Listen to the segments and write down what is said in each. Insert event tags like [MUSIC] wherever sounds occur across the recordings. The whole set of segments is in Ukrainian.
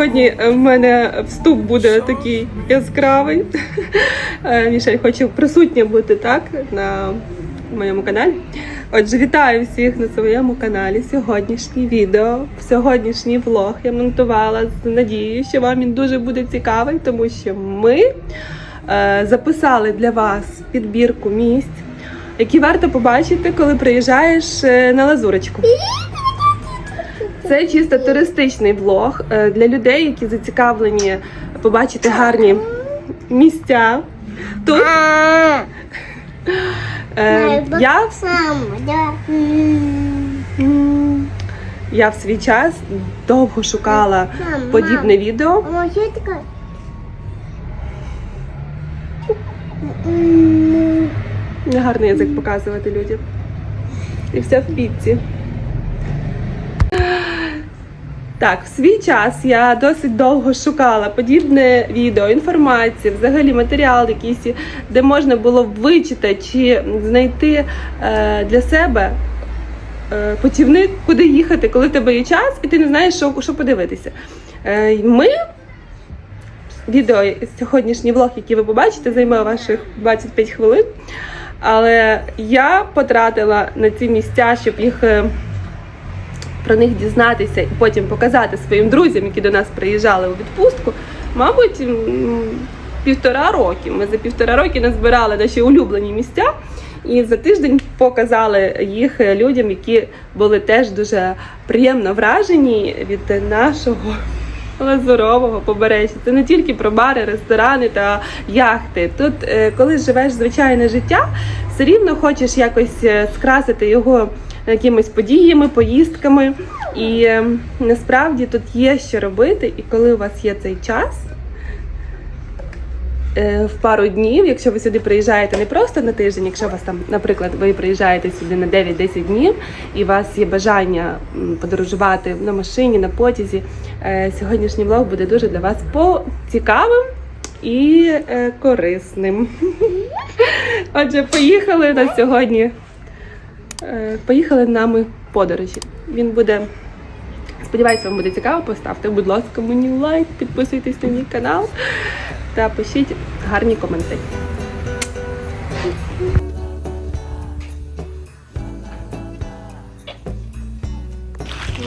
Сьогодні в мене вступ буде такий яскравий. [LAUGHS] Е, Мішель хоче присутня бути так на моєму каналі. Отже, вітаю всіх на своєму каналі. Сьогоднішнє відео, сьогоднішній влог я монтувала з надією, що вам він дуже буде цікавий, тому що ми е, записали для вас підбірку місць, які варто побачити, коли приїжджаєш е, на лазурочку. Це чисто туристичний влог е, для людей, які зацікавлені побачити гарні місця. Тут е, я, в- я в свій час довго шукала подібне відео. Мама, що? Негарний язик показувати людям. І все в піці. Так, в свій час я досить довго шукала подібне відео, інформацію, взагалі матеріал якийсь, де можна було б вичитати чи знайти е, для себе е, путівник, куди їхати, коли в тебе є час, і ти не знаєш, що, що подивитися. Е, ми відео, сьогоднішній влог, який ви побачите, займе ваших 25 хвилин. Але я потратила на ці місця, щоб їх е, про них дізнатися і потім показати своїм друзям, які до нас приїжджали у відпустку, мабуть, півтора роки. Ми за півтора роки назбирали наші улюблені місця. І за тиждень показали їх людям, які були теж дуже приємно вражені від нашого лазурового побережжя. Це не тільки про бари, ресторани та яхти. Тут, е, коли живеш звичайне життя, все рівно хочеш якось е, скрасити його якимись подіями, поїздками. І е, насправді тут є що робити, і коли у вас є цей час. е, В пару днів, якщо ви сюди приїжджаєте не просто на тиждень, якщо вас там, наприклад, ви приїжджаєте сюди на 9-10 днів, і у вас є бажання подорожувати на машині, на потязі, е, сьогоднішній влог буде дуже для вас поцікавим і е, корисним. [LAUGHS] Отже, поїхали на сьогодні. Е, Поїхали нами подорожі. Він буде. Сподіваюся, вам буде цікаво. Поставте, будь ласка, мені лайк, підписуйтесь на мій канал та пишіть гарні коментарі.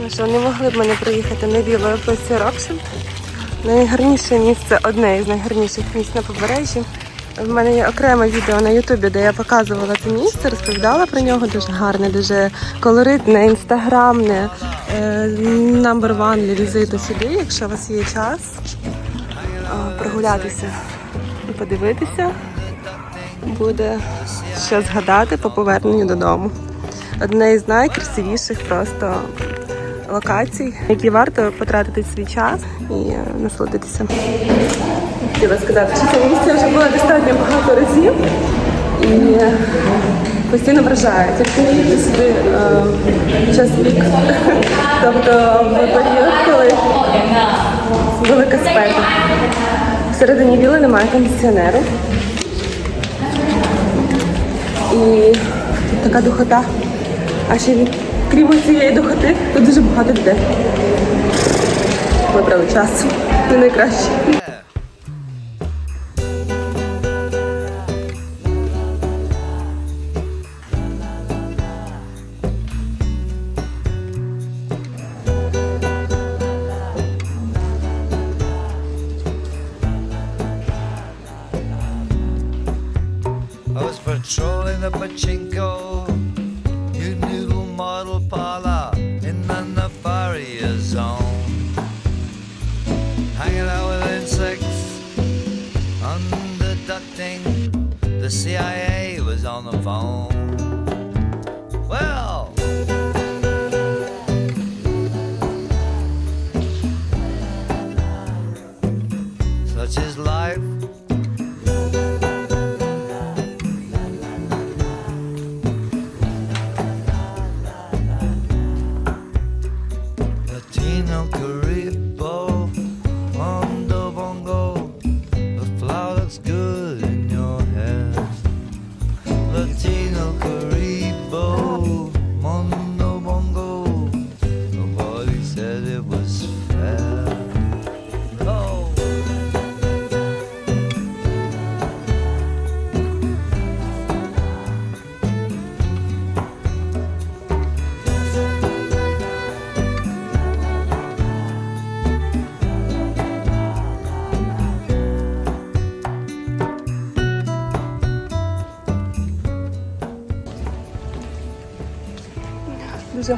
Ну що, не могли б мене приїхати на білою Рокшин. Найгарніше місце, одне із найгарніших місць на побережжі. В мене є окреме відео на Ютубі, де я показувала це місце, розповідала про нього. Дуже гарне, дуже колоритне, інстаграмне. Е, Number one візиту сюди, якщо у вас є час прогулятися і подивитися. Буде що згадати по поверненню додому. Одне із найкрасивіших просто локацій, які варто потратити свій час і е, насолодитися. Хотіла сказати, що це місце вже було достатньо багато разів і е, постійно. Як ви їдете сюди е, час пік, [LAUGHS] тобто в період, коли велика спека. Всередині віли немає кондиціонеру. І така духота. А ще й крім цієї духоти, тут дуже багато людей. Вибрали час. Не найкраще.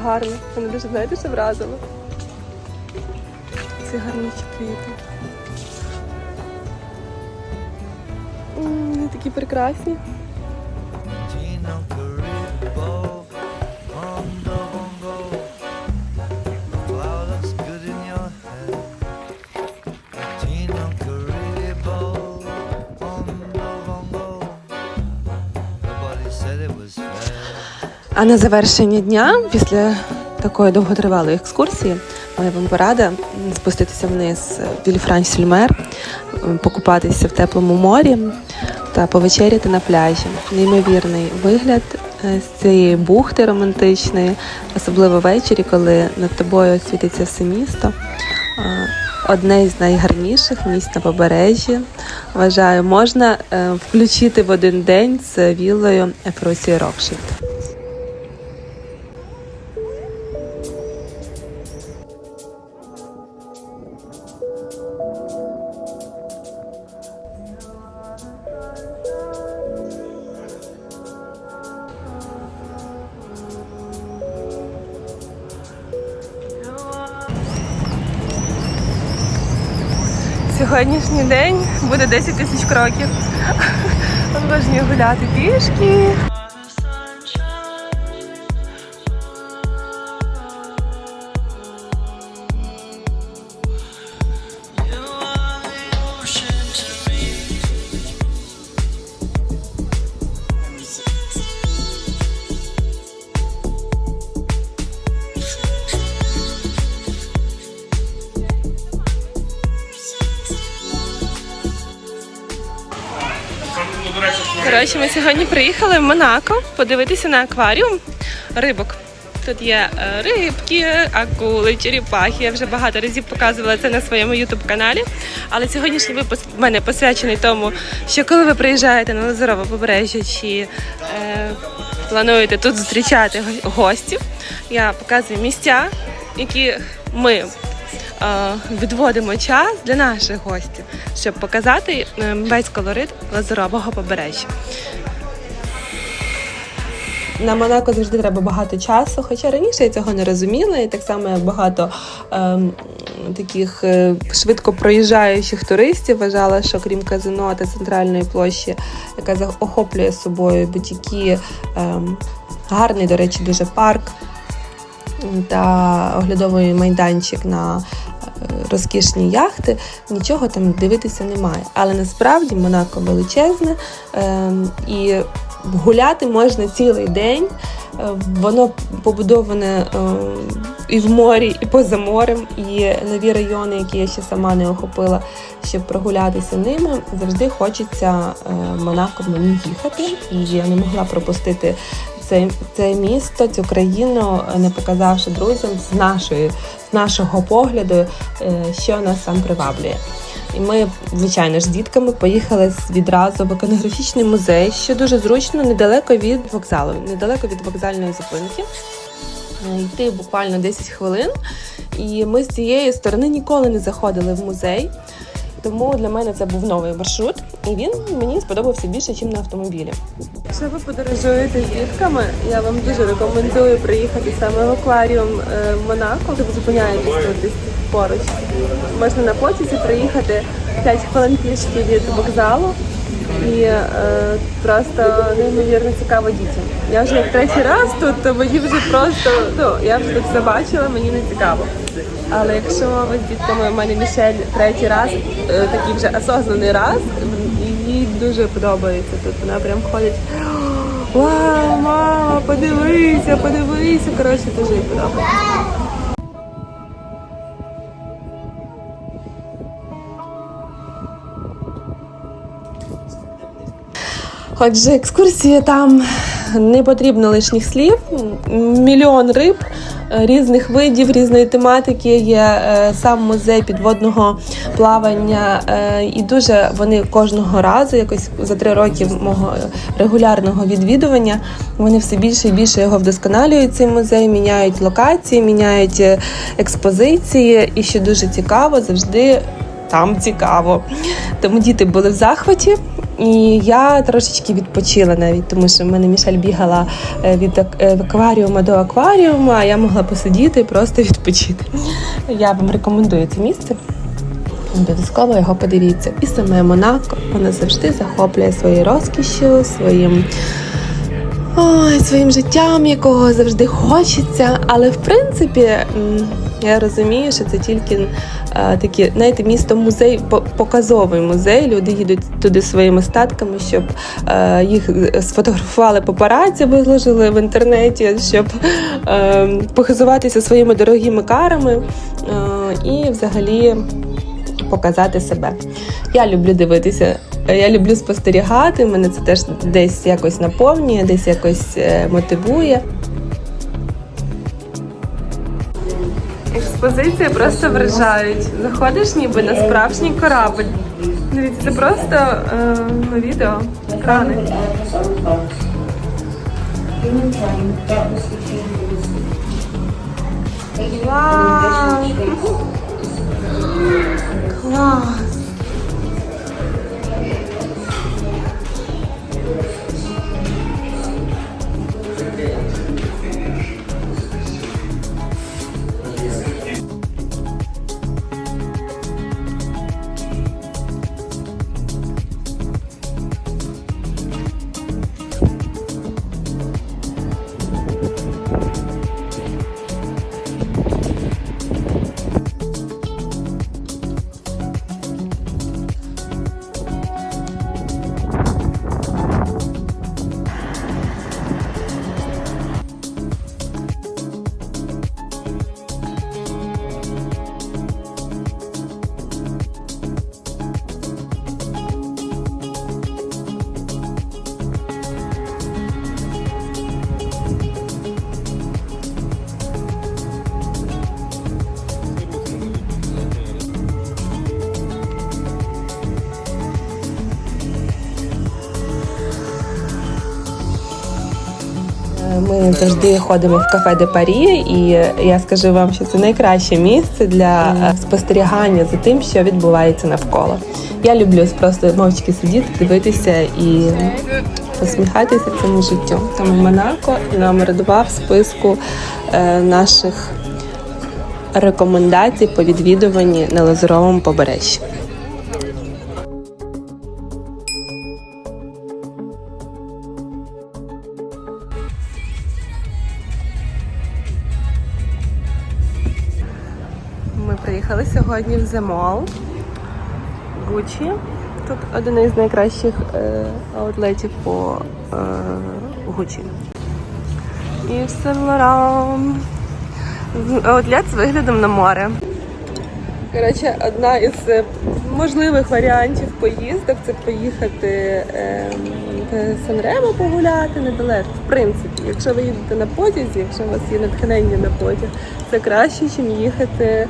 Гарно. Мене дуже, знаєте, що вразило. Ці гарнічі квіти. Вони такі прекрасні. А на завершення дня, після такої довготривалої екскурсії, моя вам порада спуститися вниз в Вільфрань-Сюльмер, покупатися в теплому морі та повечеряти на пляжі. Неймовірний вигляд е, з цієї бухти романтичної, особливо ввечері, коли над тобою світиться все місто. Е, Одне з найгарніших місць на побережжі. Вважаю, можна е, включити в один день з віллою Ефросії Рокшильд. Буде 10 тисяч кроків. [LAUGHS] Обожнюю гуляти пішки. Сьогодні приїхали в Монако подивитися на акваріум рибок. Тут є е, рибки, акули, черепахи. Я вже багато разів показувала це на своєму ютуб каналі. Але сьогоднішній випуск в мене посвячений тому, що коли ви приїжджаєте на Лазурове побережжя чи е, плануєте тут зустрічати гостів, я показую місця, які ми відводимо час для наших гостів, щоб показати е, весь колорит Лазурового побережжя. На Монако завжди треба багато часу, хоча раніше я цього не розуміла, і так само як багато ем, таких е, швидко проїжджаючих туристів вважала, що крім казино та центральної площі, яка охоплює собою бутіки, ем, гарний, до речі, дуже парк та оглядовий майданчик на е, розкішні яхти, нічого там дивитися немає. Але насправді Монако величезне ем, і гуляти можна цілий день. Е, Воно побудоване е, і в морі, і поза морем, і нові райони, які я ще сама не охопила, щоб прогулятися ними. Завжди хочеться Монако мені їхати, і я не могла пропустити це, це місто, цю країну, е, не показавши друзям з нашої, з нашого погляду, е, що нас сам приваблює. І ми, звичайно ж, з дітками поїхали відразу в іконографічний музей, що дуже зручно, недалеко від вокзалу, недалеко від вокзальної зупинки. Е, Йти буквально 10 хвилин. І ми з цієї сторони ніколи не заходили в музей. Тому для мене це був новий маршрут, і він мені сподобався більше, ніж на автомобілі. Якщо ви подорожуєте з дітками, я вам дуже рекомендую приїхати саме в акваріум е, Монако. Ви зупиняєтесь тут десь поруч. Можна на потязі приїхати 5 хвилин пішки від вокзалу. І е, просто неймовірно цікаво дітям. Я вже як третій раз тут, то мені вже просто ну я вже тут все бачила, мені не цікаво. Але якщо ви з дітками, в мене Мішель третій раз, е, такий вже осознаний раз, їй дуже подобається тут. Вона прям ходить. Вау, мама, подивися, подивися. Коротше, дуже їй подобається. Отже, екскурсія там не потрібно лишніх слів. Мільйон риб е, різних видів, різної тематики. Є е, сам музей підводного плавання, е, і дуже вони кожного разу, якось за три роки мого регулярного відвідування, вони все більше і більше його вдосконалюють. Цей музей, міняють локації, міняють експозиції. І що дуже цікаво, завжди там цікаво. Тому діти були в захваті. І я трошечки відпочила навіть, тому що в мене Мішель бігала е, від е, акваріума до акваріума, а я могла посидіти і просто [LAUGHS] відпочити. Я вам рекомендую це місце. Обов'язково його подивіться. І саме Монако вона завжди захоплює своєю розкішшю, своїм ой, своїм життям, якого завжди хочеться. Але в принципі я розумію, що це тільки е, такі, знаєте, місто музей, по- показовий музей. Люди їдуть туди своїми статками, щоб е, їх сфотографували папараці, виложили в інтернеті, щоб е, похизуватися своїми дорогими карами е, і взагалі показати себе. Я люблю дивитися, я люблю спостерігати. Мене це теж десь якось наповнює, десь якось мотивує. Експозиції просто вражають. Заходиш ніби на справжній корабль. Дивіться, це просто е, на відео, екрани. Вау! Клас! Завжди ходимо в кафе де Парі, і я скажу вам, що це найкраще місце для е, спостерігання за тим, що відбувається навколо. Я люблю просто мовчки сидіти, дивитися і посміхатися цьому життю. Тому Монако номер два в списку е, наших рекомендацій по відвідуванні на Лазуровому побережжі. Приїхали сьогодні в The Mall Gucci. Тут один із найкращих е, аутлетів по е, Gucci. І в Сен-Лоран. Аутлет з виглядом на море. Коротше, одна із е, можливих варіантів поїздок це поїхати е, в Санремо погуляти недалеко. В принципі, якщо ви їдете на потязі, якщо у вас є натхнення на потяг, це краще, ніж їхати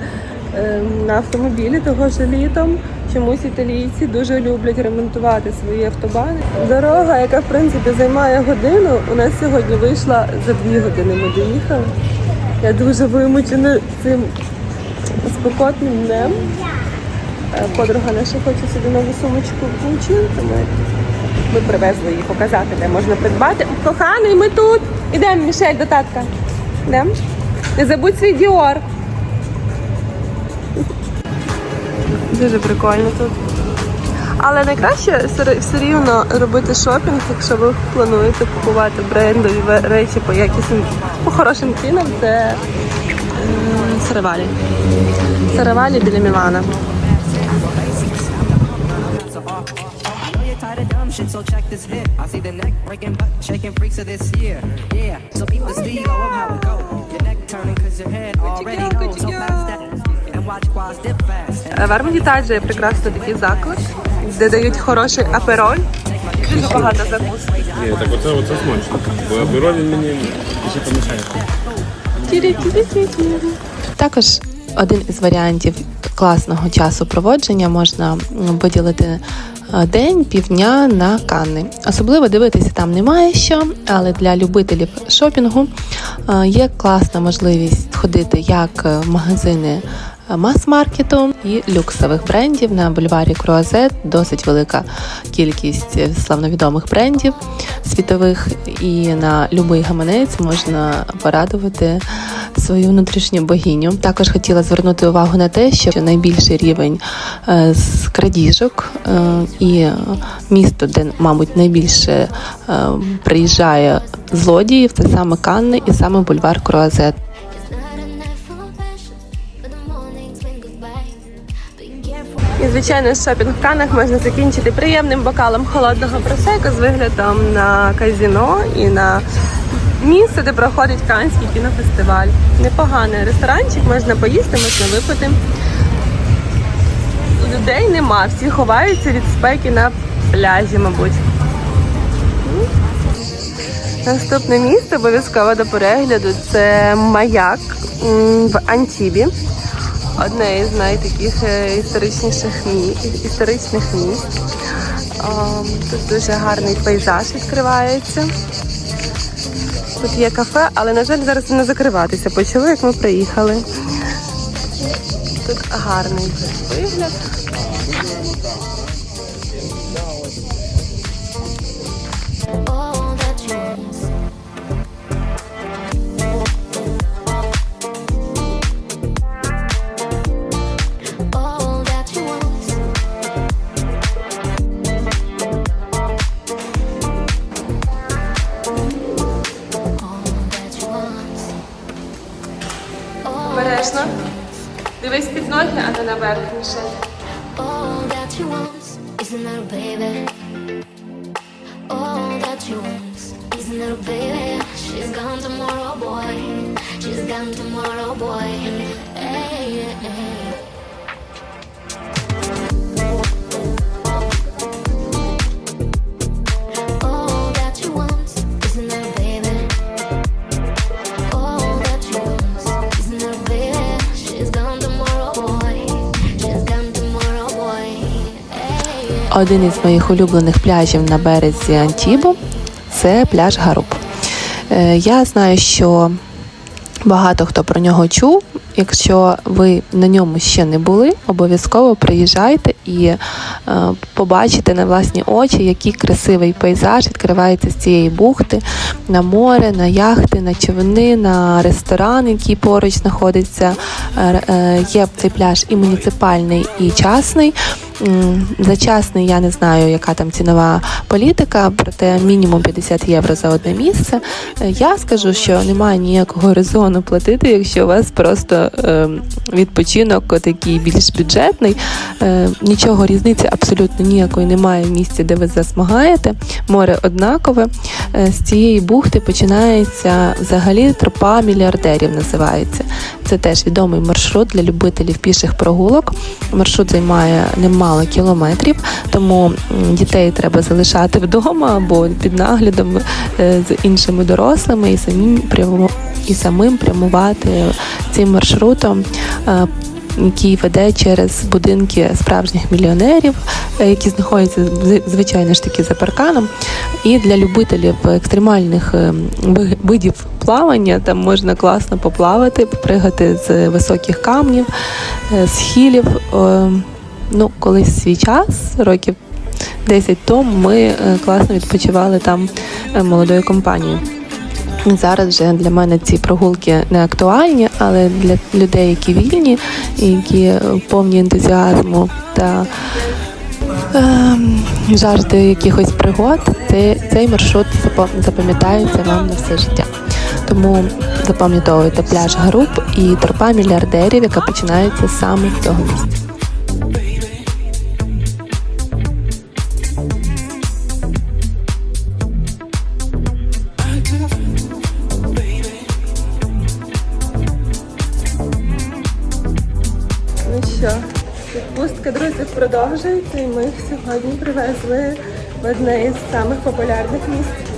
на автомобілі, того що літом чомусь італійці дуже люблять ремонтувати свої автобани. Дорога, яка в принципі займає годину, у нас сьогодні вийшла за дві години. Ми доїхали. Я дуже вимучена цим спекотним днем. Е, Подруга наша хоче собі нову сумочку в тому ми привезли її показати, де можна придбати. Коханий, ми тут. Ідемо, Мішель, до татка. Ідемо. Не забудь свій діор. Дуже прикольно тут. Але найкраще все рівно робити шопінг, якщо ви плануєте купувати брендові речі по якісним, по хорошим цінам, це е, Саравалі. Саравалі біля Мілана. Е, В Армітаджі є прекрасний такий заклад, де дають хороший апероль. Дуже багато закусок. Ні, так оце, оце смачно. Бо апероль він мені ще помішає. Також один із варіантів класного часу проводження можна виділити е, день, півдня на Канни. Особливо дивитися там немає що, але для любителів шопінгу е, є класна можливість ходити як в магазини мас-маркету і люксових брендів на бульварі Круазет. Досить велика кількість славновідомих брендів світових, і на будь-який гаманець можна порадувати свою внутрішню богиню. Також хотіла звернути увагу на те, що найбільший рівень е, з крадіжок е, і місто, де, мабуть, найбільше е, приїжджає злодіїв, це саме Канни і саме бульвар Круазет. І звичайно, шопінг в Каннах можна закінчити приємним бокалом холодного просеку з виглядом на казіно і на місце, де проходить Канський кінофестиваль. Непоганий ресторанчик, можна поїсти, можна випити. Людей нема, всі ховаються від спеки на пляжі, мабуть. Наступне місце обов'язково до перегляду це маяк в Антібі. Одне із найтаких е, історичніших мі- історичних місць. Тут дуже гарний пейзаж відкривається. Тут є кафе, але, на жаль, зараз не закриватися. Почали, як ми приїхали. Тут гарний вигляд. Один із моїх улюблених пляжів на березі Антібу це пляж Гаруб. Е, Я знаю, що багато хто про нього чув. Якщо ви на ньому ще не були, обов'язково приїжджайте і е, побачите на власні очі, який красивий пейзаж відкривається з цієї бухти на море, на яхти, на човни, на ресторан, який поруч знаходиться. Е, Є цей пляж і муніципальний, і частний. За частний я не знаю, яка там цінова політика, проте мінімум 50 євро за одне місце. Е, Я скажу, що немає ніякого резону платити, якщо у вас просто е, відпочинок такий більш бюджетний. Е, Нічого різниці абсолютно ніякої немає в місці, де ви засмагаєте. Море однакове. Е, З цієї бухти починається взагалі тропа мільярдерів. Називається. Це теж відомий маршрут для любителів піших прогулок. Маршрут займає немало кілометрів, тому дітей треба залишати вдома або під наглядом е, з іншими дорослими і самим і самим прямувати цим маршрутом. Який веде через будинки справжніх мільйонерів, е, які знаходяться звичайно ж таки за парканом. І для любителів екстремальних е, видів плавання там можна класно поплавати, попригати з високих камнів, е, з хілів. Ну, колись свій час, років 10 тому, ми класно відпочивали там молодою компанією. Зараз вже для мене ці прогулки не актуальні, але для людей, які вільні, які е, повні ентузіазму та ем, жажди якихось пригод, це, цей маршрут запам- запам'ятається вам на все життя. Тому запам'ятовуйте пляж Гаруб і тропа мільярдерів, яка починається саме з цього місця. Продовжується, і ми сьогодні привезли в одне із самих популярних місць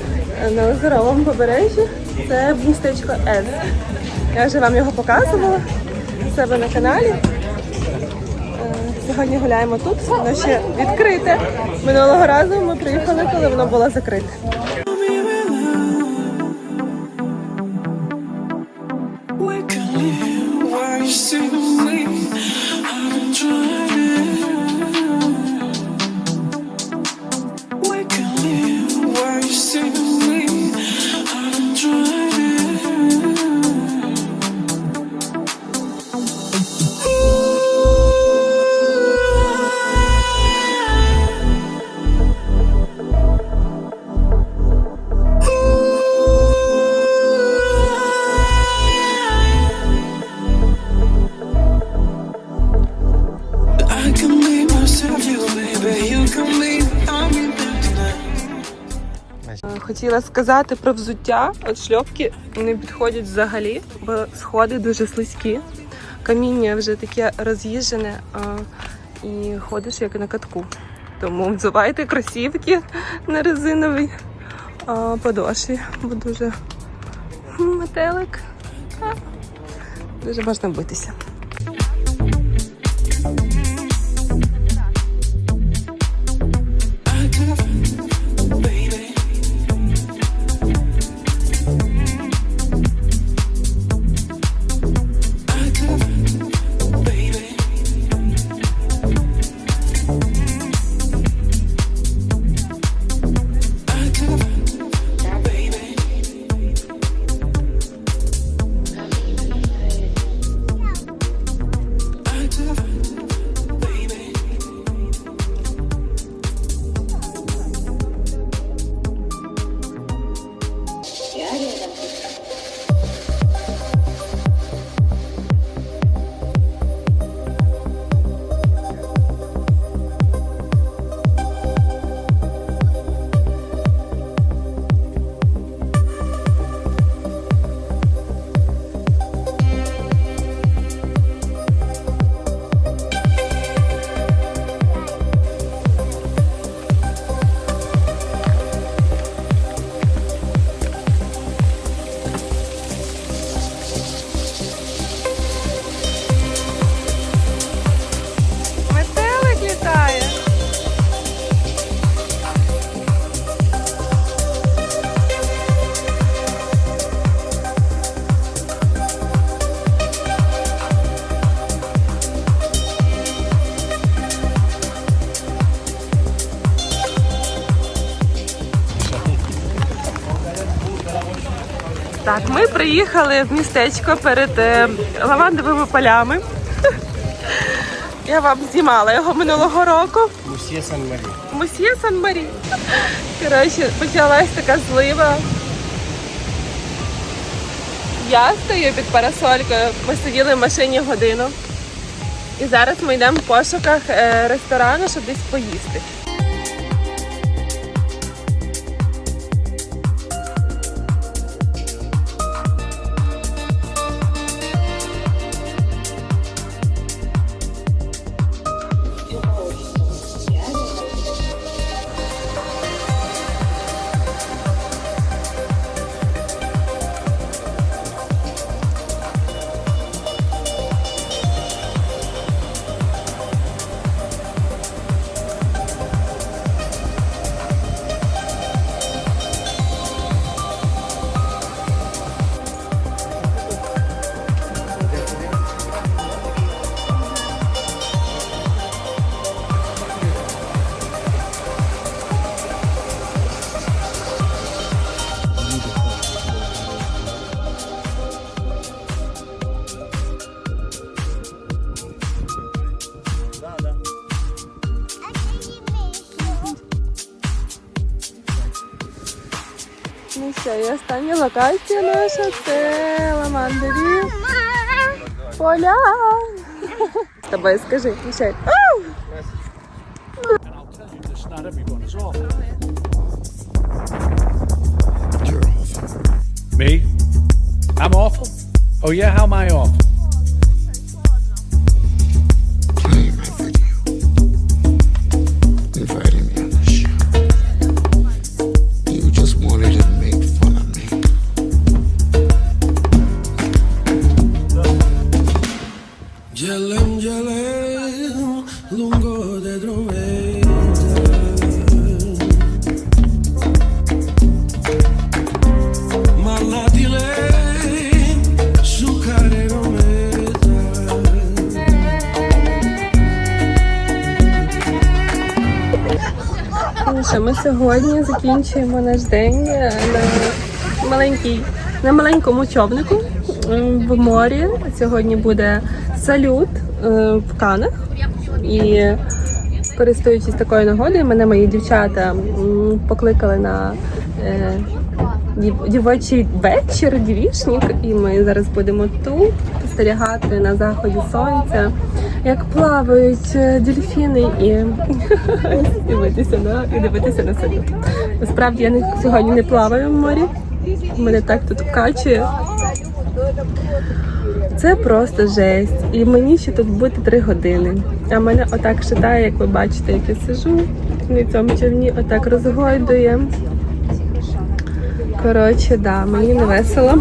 е, на Озеровому побережжі. Це містечко Ез. Я вже вам його показувала у себе на каналі. Е, Сьогодні гуляємо тут, воно ще відкрите. Минулого разу ми приїхали, коли воно було закрите. We сказати про взуття. От шльопки не підходять взагалі, бо сходи дуже слизькі. Каміння вже таке роз'їжджене і ходиш як на катку. Тому взувайте кросівки на резиновій подошві, бо дуже метелик. Дуже можна битися. Так, ми приїхали в містечко перед е, лавандовими полями. Я вам знімала його минулого року. Мусьє Сан-Марі. Мусьє Сан-Марі. Коротше, почалась така злива. Я стою під парасолькою. Ми сиділи в машині годину. І зараз ми йдемо в пошуках е, ресторану, щоб десь поїсти. І остання локація наша це ламандові поля. З тобою скажи, Мішель. Ау! Me? I'm awful? Oh yeah, how am I awful? Сьогодні закінчуємо наш день е, на маленькій, на маленькому човнику в морі. Сьогодні буде салют е, в Канах. І користуючись такою нагодою, мене мої дівчата покликали на е, дівочий вечір, дівішник, і ми зараз будемо тут спостерігати на заході сонця. Як плавають е, дельфіни і [LAUGHS] дивитися на і дивитися на салют. Насправді я не, сьогодні не плаваю в морі. Мене так тут вкачує. Це просто жесть. І мені ще тут бути три години. А мене отак шитає, як ви бачите, як я сижу на цьому човні, отак розгойдує. Коротше, да, мені не весело.